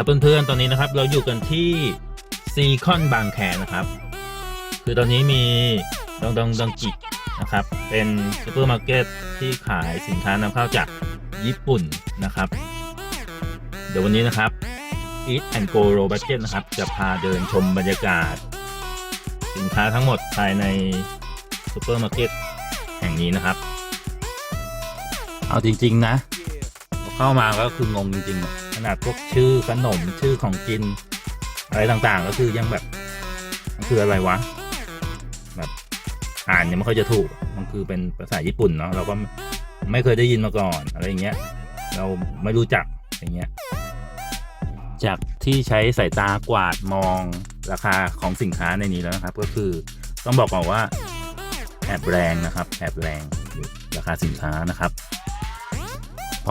ครับเพื่อนๆ ตอนนี้นะครับเราอยู่กันที่ซีคอนบางแคนะครับ คือตอนนี้มีดองดองดองกินะครับ เป็นซูเปอร์มาร์เก็ตที่ขายสินค้านำเข้าจากญี่ปุ่นนะครับ เดี๋ยววันนี้นะครับ Eat and Go r o b u s t นะครับ จะพาเดินชมบรรยากาศ สินค้าทั้งหมดภายในซูเปอร์มาร์เก็ตแห่งนี้นะครับ เอาจริง ๆ นะ เข้ามาก็คืองงจริงๆ นาดพวกชื่อขนมชื่อของกิน อะไรต่างๆ ก็คือยังแบบมันคืออะไรวะ แบบอ่านยังไม่ค่อยจะถูก มันคือเป็นภาษาญี่ปุ่นเนาะเราก็ไม่เคยได้ยินมาก่อนอะไรอย่างเงี้ย เราไม่รู้จักอย่างเงี้ยจากที่ใช้สายตากวาดมองราคาของสินค้าในนี้แล้วนะครับ ก็คือต้องบอกก่อนว่าแอบแรงนะครับแอบแรงราคาสินค้านะครับ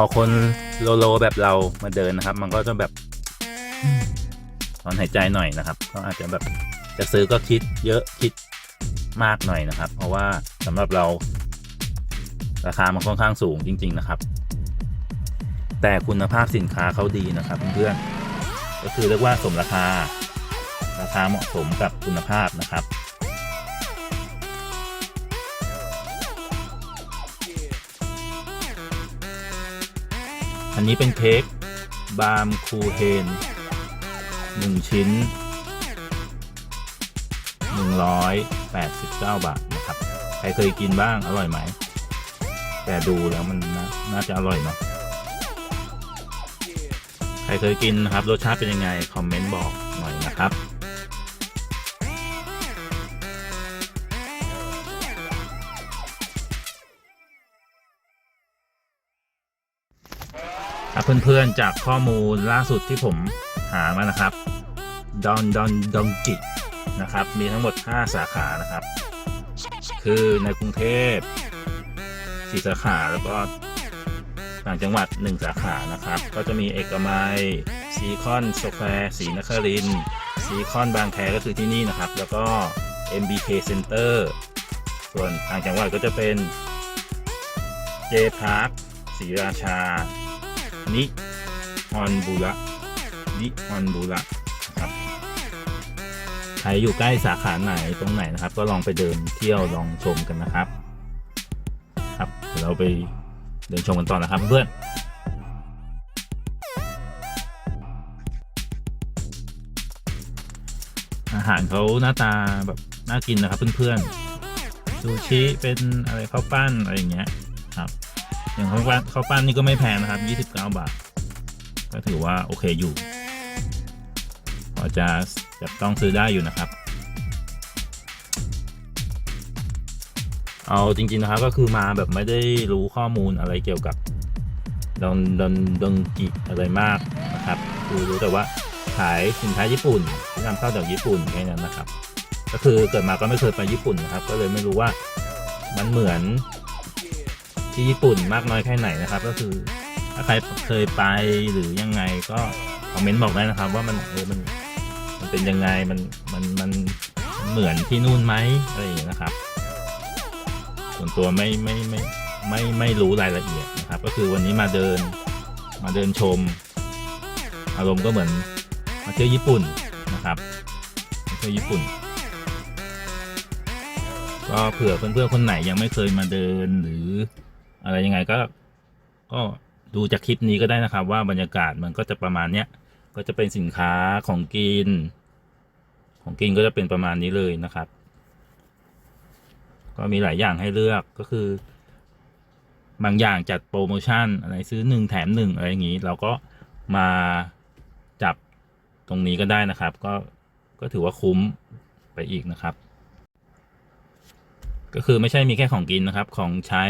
อคนโลโลแบบเรามาเดินนะครับ มันก็จะแบบถอนหายใจหน่อยนะครับ ก็อาจจะแบบจะซื้อก็คิดเยอะคิดมากหน่อยนะครับ เพราะว่าสำหรับเรา ราคามันค่อนข้างสูงจริง ๆนะครับ แต่คุณภาพสินค้าเขาดีนะครับเพื่อนๆก็คือเรียกว่าสมราคา ราคาเหมาะสมกับคุณภาพนะครับ อันนี้เป็นเค้กบาร์มคูเฮนหนึ่งชิ้น 189 บาทนะครับ ใครเคยกินบ้างอร่อยไหม แต่ดูแล้วมันนน่าจะอร่อยเนาะใครเคยกินนะครับ รสชาติเป็นยังไง คอมเมนต์บอกหน่อยนะครับ เพื่อนๆจากข้อมูลล่าสุดที่ผมหามานะครับดอนดอนดองกินะครับ มีทั้งหมด 5 สาขานะครับ คือในกรุงเทพ4สาขาแล้วก็ต่างจังหวัด 1 สาขานะครับ ก็จะมีเอกมัยซีคอนสแควร์ศรีนครินซีคอนบางแคก็คือที่นี่นะครับ แล้วก็ MBK Center ส่วนต่างจังหวัดก็จะเป็น J Park ศรีราชา นิฮอนบุระนิฮอนบุระครับใครอยู่ใกล้สาขาไหนตรงไหนนะครับ ก็ลองไปเดินเที่ยวลองชมกันนะครับ ครับเดี๋ยวเราไปเดินชมกันต่อนะครับเพื่อนอาหารเขาหน้าตาแบบน่ากินนะครับเพื่อนๆซูชิเป็นอะไรข้าวปั้นอะไรอย่างเงี้ย อย่างข้าวปั้นข้าวปั้นนี่ก็ไม่แพงนะครับ 29 บาท ก็ถือว่าโอเคอยู่ พอจะจับต้องซื้อได้อยู่นะครับ เอาจริงๆนะครับก็คือมาแบบไม่ได้รู้ข้อมูลอะไรเกี่ยวกับดอนดอนดองกิอะไรมากนะครับ คือรู้แต่ว่าขายสินค้าญี่ปุ่นที่นำเข้าจากญี่ปุ่นแค่นั้นนะครับ ก็คือเกิดมาก็ไม่เคยไปญี่ปุ่นนะครับ ก็เลยไม่รู้ว่ามันเหมือน ที่ญี่ปุ่นมากน้อยแค่ไหนนะครับ ก็คือถ้าใครเคยไปหรือยังไงก็คอมเมนต์บอกได้นะครับ ว่ามันเออมันมันเป็นยังไงมันมันมันเหมือนที่นู่นไหมอะไรอย่างเงี้นะครับ ส่วนตัวไม่ไม่ไม่ไม่ไม่รู้รายละเอียดนะครับ ก็คือวันนี้มาเดินมาเดินชม อารมณ์ก็เหมือนมาเที่ยวญี่ปุ่นนะครับมาเที่ยวญี่ปุ่น ก็เผื่อเพื่อนๆคนไหนยังไม่เคยมาเดินหรือ อะไรยังไงก็ ก็ดูจากคลิปนี้ก็ได้นะครับ ว่าบรรยากาศมันก็จะประมาณเนี้ยก็จะเป็นสินค้าของกิน ของกินก็จะเป็นประมาณนี้เลยนะครับ ก็มีหลายอย่างให้เลือกก็คือบางอย่างจัดโปรโมชั่นอะไรซื้อหนึ่งแถมหนึ่งอะไรอย่างนี้ เราก็มาจับตรงนี้ก็ได้นะครับ ก็ก็ถือว่าคุ้มไปอีกนะครับ ก็คือไม่ใช่มีแค่ของกินนะครับ ของใช้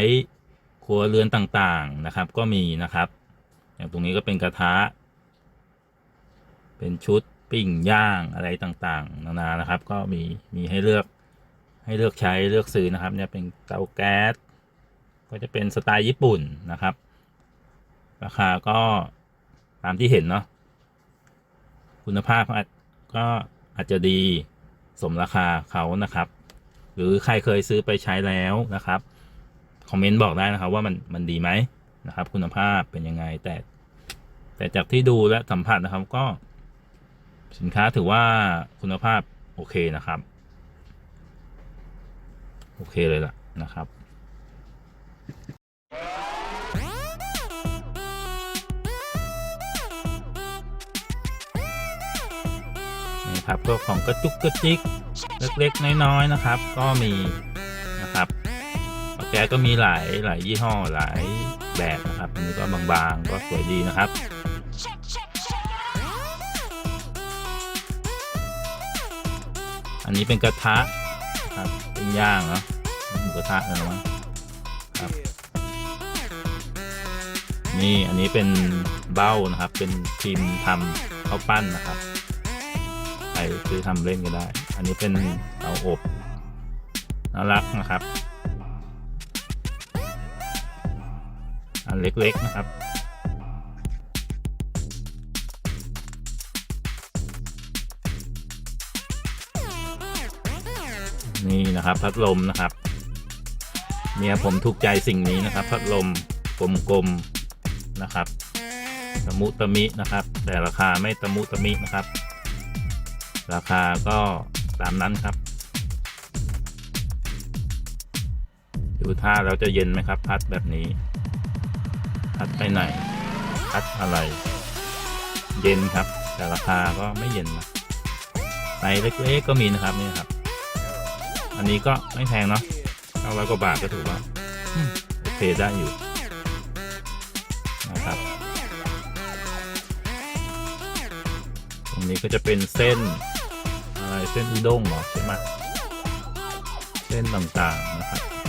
รัวเรือนต่างๆนะครับ ก็มีนะครับ อย่างตรงนี้ก็เป็นกระทะ เป็นชุดปิ้งย่างอะไรต่างๆ นานานะครับ ก็มีมีให้เลือกให้เลือกใช้เลือกซื้อนะครับ เนี่ยเป็นเตาแก๊สก็จะเป็นสไตล์ญี่ปุ่นนะครับ ราคาก็ตามที่เห็นเนาะคุณภาพก็อาจก็อาจจะดีสมราคาเขานะครับ หรือใครเคยซื้อไปใช้แล้วนะครับ คอมเมนต์บอกได้นะครับ ว่ามันมันดีไหมนะครับ คุณภาพเป็นยังไง แต่แต่จากที่ดูและสัมผัสนะครับก็ สินค้าถือว่าคุณภาพโอเคนะครับ โอเคเลยล่ะนะครับนี่ครับก็ของกระจุกกระจิกเล็กๆน้อยๆนะครับ ก็มี แกก็มีหลายหลายยี่ห้อหลายแบบนะครับ อันนี้ก็บางๆ ก็สวยดีนะครับอันนี้เป็นกระทะครับเป็นย่างเนาะกระทะนะมั้งครับนี่อันนี้เป็นเบ้านะครับ เป็นพิมพ์ทำข้าวปั้นนะครับใครซื้อทำเล่นก็ได้ อันนี้เป็นเตาอบน่ารักนะครับ อันเล็กๆนะครับนี่นะครับพัดลมนะครับเมียผมถูกใจสิ่งนี้นะครับ พัดลมกลมๆนะครับตะมุตะมินะครับ แต่ราคาไม่ตะมุตะมินะครับ ราคาก็ตามนั้นครับดูท่าแล้วจะเย็นไหมครับ พัดแบบนี้ พัดไปไหน พัดอะไร เย็นครับ แต่ราคาก็ไม่เย็นนะไซส์เล็กๆก็มีนะครับนี่ครับ อันนี้ก็ไม่แพงเนาะเก้าร้อยกว่าบาทก็ถือว่าโอเคได้อยู่นะครับ ตรงนี้ก็จะเป็นเส้นอะไรเส้นอุด้งเหรอใช่ไหมเส้นต่างๆนะครับ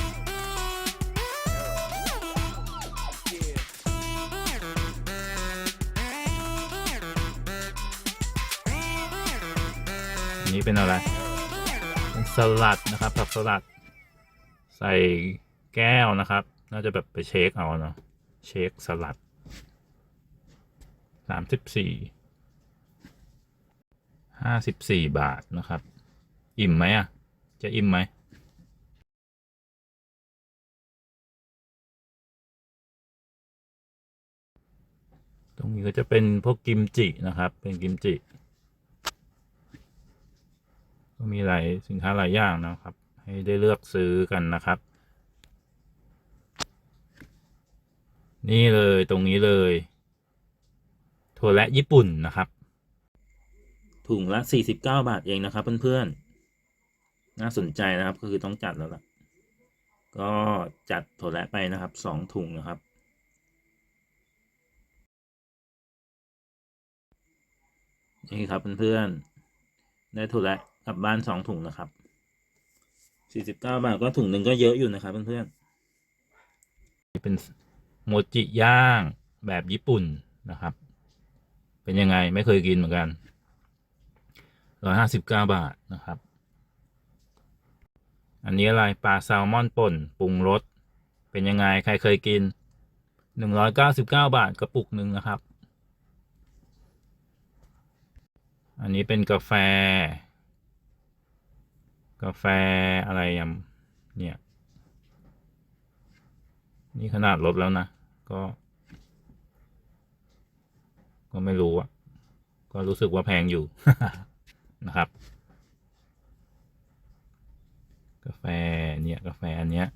นี้เป็นอะไรเป็นสลัดนะครับผักสลัด ใส่แก้วนะครับ น่าจะแบบไปเชคเอาเนาะเชคสลัดสามสิบสี่ห้าสิบสี่บาทนะครับ อิ่มไหมอะ จะอิ่มไหมตรงนี้ก็จะเป็นพวกกิมจินะครับ เป็นกิมจิ ก็มีหลายสินค้าหลายอย่างนะครับ ให้ได้เลือกซื้อกันนะครับ นี่เลยตรงนี้เลยถั่วและญี่ปุ่นนะครับ ถุงละ 49 บาทเองนะครับเพื่อนๆ น่าสนใจนะครับก็คือต้องจัดแล้วล่ะ ก็จัดถั่วและไปนะครับสองถุงนะครับนี่ครับเพื่อนๆได้ถั่วและ กลับบ้านสองถุงนะครับ49บเก้าบาทก็ถุงหนึ่งก็เยอะอยู่นะครับเพื่อนๆเป็นโมจิย่างแบบญี่ปุ่นนะครับ เป็นยังไงไม่เคยกินเหมือนกัน159บเก้าบาทนะครับ อันนี้อะไรปลาแซลมอนป่นปรุงรสเป็นยังไงใครเคยกิน199บาทกระปุกหนึ่งนะครับ อันนี้เป็นกาแฟ กาแฟอะไรยำเนี่ย นี่ขนาดลดแล้วนะ ก็ ก็ไม่รู้อะก็รู้สึกว่าแพงอยู่นะครับ กาแฟเนี่ย กาแฟอันเนี้ย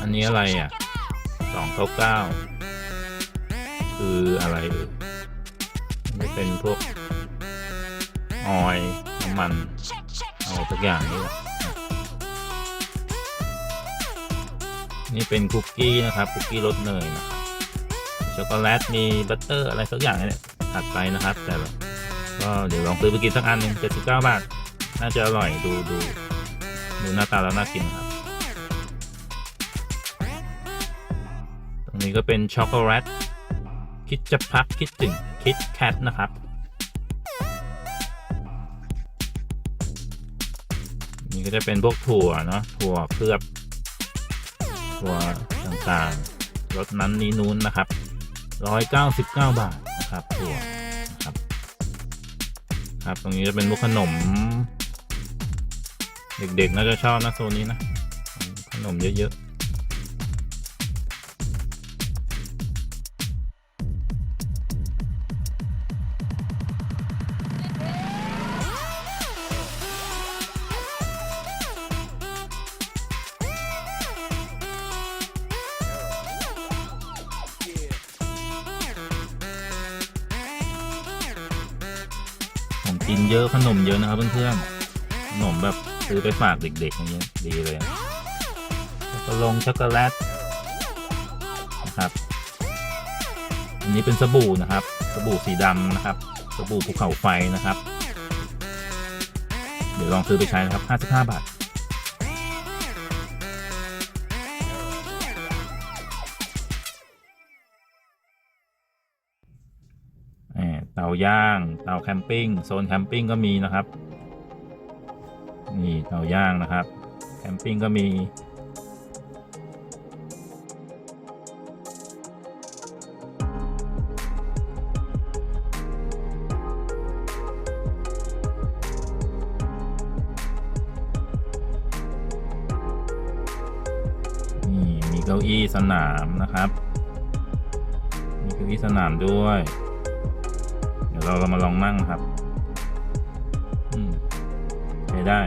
อันนี้อะไรอะ สองเก้าเก้าคืออะไรเอ่ยมันจะเป็นพวกออยน้ำมันอะไรสักอย่างนี่แหละนี่เป็นคุกกี้นะครับคุกกี้รสเนยนะช็อกโกแลตมีบัตเตอร์อะไรสักอย่างเนี่ยถัดไปนะครับ แต่ก็เดี๋ยวลองซื้อไปกินสักอันหนึ่งเจ็ดสิบเก้าบาท น่าจะอร่อยดูดูดูหน้าตาแล้วน่ากินครับ นี้ก็เป็นช็อกโกแลตคิดจะพักคิดถึงคิดแคทนะครับ นี่ก็จะเป็นพวกถั่วเนาะถั่วเคลือบถั่วต่างๆรสนั้นนี้นู้นนะครับร้อยเก้าสิบเก้าบาทนะครับถั่วนะครับครับ ตรงนี้จะเป็นพวกขนม เด็กๆน่าจะชอบนะโซนนี้นะ ขนมเยอะๆ กินเยอะขนมเยอะนะครับเพื่อนๆขนมแบบซื้อไปฝากเด็กๆอย่างเงี้ยดีเลยช็อกโกแลตช็อกโกแลตนะครับอันนี้เป็นสบู่นะครับ สบู่สีดำนะครับ สบู่ภูเขาไฟนะครับ เดี๋ยวลองซื้อไปใช้นะครับ 55 บาท เตาย่าง เตาแคมปิ้งโซนแคมปิ้งก็มีนะครับนี่เตาย่างนะครับ แคมปิ้งก็มีนี่มีเก้าอี้สนามนะครับ มีเก้าอี้สนามด้วย เดี๋ยวเราเรามาลองนั่งครับอืมใช้ได้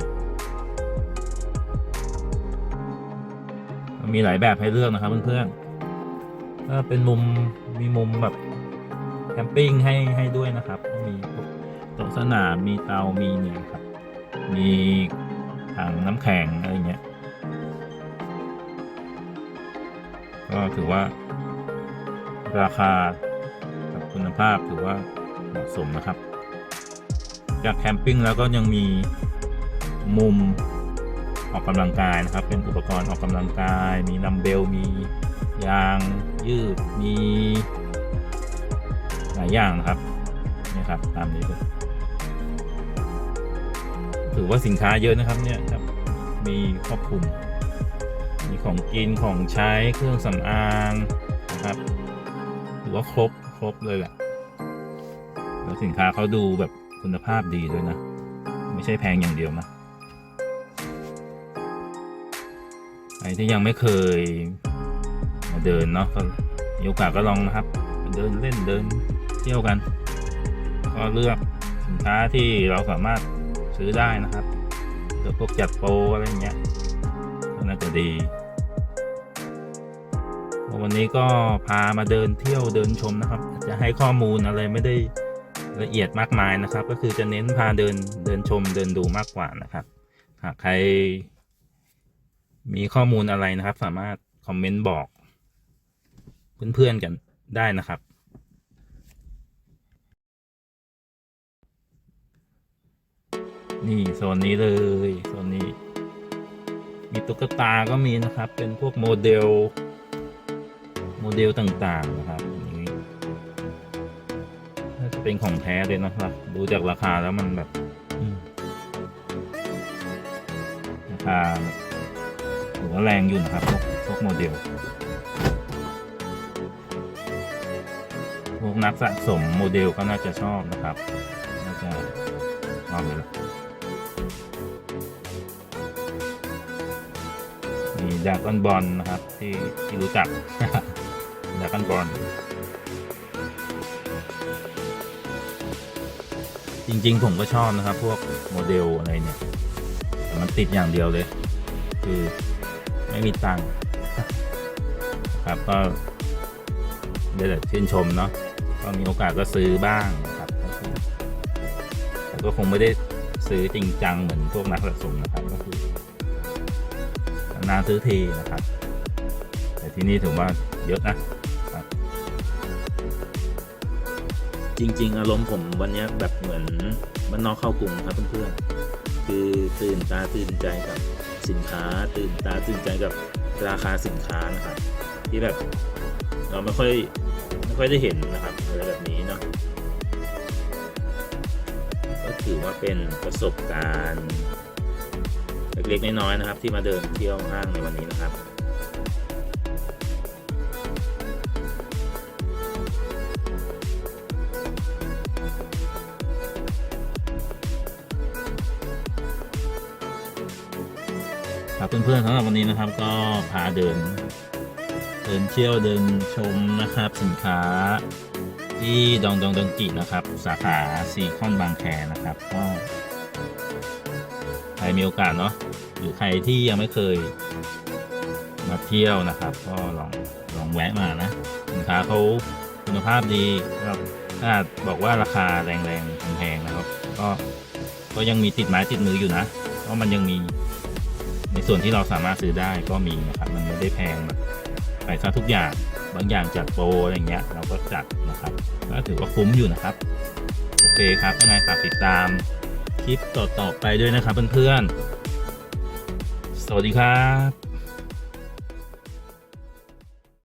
มีหลายแบบให้เลือกนะครับเพื่อนๆก็เป็นมุมมีมุมแบบแคมปิ้งให้ให้ด้วยนะครับ มีพวกโต๊ะสนามมีเตา มีเนี่ยครับ มีถังน้ำแข็งอะไรเงี้ย ก็ถือว่าราคากับคุณภาพถือว่า เหมาะสมนะครับ จากแคมปิ้งแล้วก็ยังมีมุมออกกำลังกายนะครับ เป็นอุปกรณ์ออกกำลังกาย มีนัมเบล มียางยืด มีหลายอย่างนะครับนี่ครับตามนี้เลยถือว่าสินค้าเยอะนะครับเนี่ยครับมีครอบคลุม มีของกินของใช้เครื่องสำอางนะครับถือว่าครบครบเลยแหละ แล้วสินค้าเขาดูแบบคุณภาพดีด้วยนะ ไม่ใช่แพงอย่างเดียวนะใครที่ยังไม่เคยมาเดินเนาะก็มีโอกาสก็ลองนะครับ เดินเล่นเดินเที่ยวกัน ก็เลือกสินค้าที่เราสามารถซื้อได้นะครับเลือกพวกจัดโปรอะไรเงี้ยก็น่าจะดีวันนี้ก็พามาเดินเที่ยวเดินชมนะครับ จะให้ข้อมูลอะไรไม่ได้ ละเอียดมากมายนะครับ ก็คือจะเน้นพาเดินเดินชมเดินดูมากกว่านะครับหากใคร มีข้อมูลอะไรนะครับ สามารถคอมเมนต์บอก เพื่อนๆกันได้นะครับ นี่โซนนี้เลยโซนนี้ มีตุ๊กตาก็มีนะครับ เป็นพวกโมเดล โมเดลต่างๆนะครับ เป็นของแท้เลยนะครับ ดูจากราคาแล้วมันแบบอืมราคาถือว่าแรงอยู่นะครับ พวกพวกโมเดล พวกนักสะสมโมเดลก็น่าจะชอบนะครับ น่าจะชอบเลยล่ะมีดากอนบอลนะครับ ที่ที่รู้จักดากอนบอล ริง ๆ ผมก็ชอบนะครับ พวกโมเดลอะไรเนี่ยแต่มันติดอย่างเดียวเลย คือไม่มีตังค์ครับก็เดี๋ยวชื่นชมเนาะก็มีโอกาสก็ซื้อบ้างนะครับก็คือแต่ก็คงไม่ได้ซื้อจริงจังเหมือนพวกนักสะสมนะครับก็คือนานซื้อทีนะครับ แต่ที่นี่ถือว่าเยอะนะ จริง ๆ อารมณ์ผมวันนี้แบบเหมือนมันนอกเข้ากรุงครับเพื่อนๆคือตื่นตาตื่นใจกับสินค้า ตื่นตาตื่นใจกับราคาสินค้านะครับ ที่แบบเราไม่ค่อยไม่ค่อยได้เห็นนะครับอะไรแบบนี้เนาะก็ถือว่าเป็นประสบการณ์ เล็กๆน้อยๆนะครับ ที่มาเดินเที่ยวห้างในวันนี้นะครับ เพื่อนๆสำหรับวันนี้นะครับ ก็พาเดิน เดินเที่ยวเดินชมนะครับ สินค้า ที่ดองดองดองกินะครับ สาขาซีคอนบางแคนะครับก็ใครมีโอกาสเนาะหรือใครที่ยังไม่เคย มาเที่ยวนะครับ ก็ลองลองแวะมานะ สินค้าเขาคุณภาพดีครับถ้าบอกว่าราคาแรงๆแพงๆนะครับ ก็ก็ยังมีติดไม้ติดมืออยู่นะ เพราะมันยังมี ในส่วนที่เราสามารถซื้อได้ก็มีนะครับ มันไม่ได้แพงแบบไปซะทุกอย่างบางอย่างจัดโปรอะไรเงี้ยเราก็จัดนะครับก็ถือว่าคุ้มอยู่นะครับ โอเคครับยังไงฝากติดตามคลิปต่อๆไปด้วยนะครับเพื่อนๆสวัสดีครับ